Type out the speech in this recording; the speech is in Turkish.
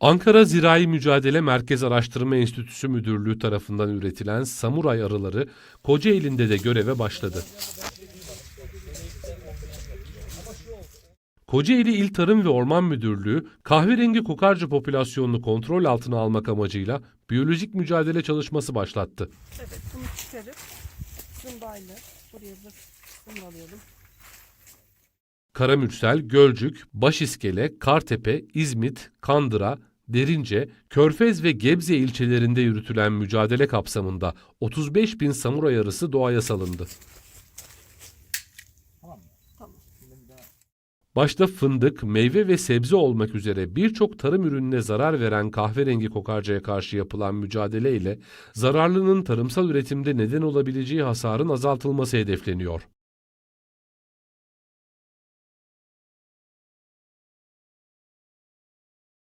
Ankara Zirai Mücadele Merkez Araştırma Enstitüsü Müdürlüğü tarafından üretilen samuray arıları Kocaeli'nde de göreve başladı. Kocaeli İl Tarım ve Orman Müdürlüğü, kahverengi kokarca popülasyonunu kontrol altına almak amacıyla biyolojik mücadele çalışması başlattı. Evet bunu çıkarıp zımbayla buraya zımbalayalım. Karamürsel, Gölcük, Başiskele, Kartepe, İzmit, Kandıra, Derince, Körfez ve Gebze ilçelerinde yürütülen mücadele kapsamında 35 bin samuray arısı doğaya salındı. Başta fındık, meyve ve sebze olmak üzere birçok tarım ürününe zarar veren kahverengi kokarcaya karşı yapılan mücadele ile zararlının tarımsal üretimde neden olabileceği hasarın azaltılması hedefleniyor.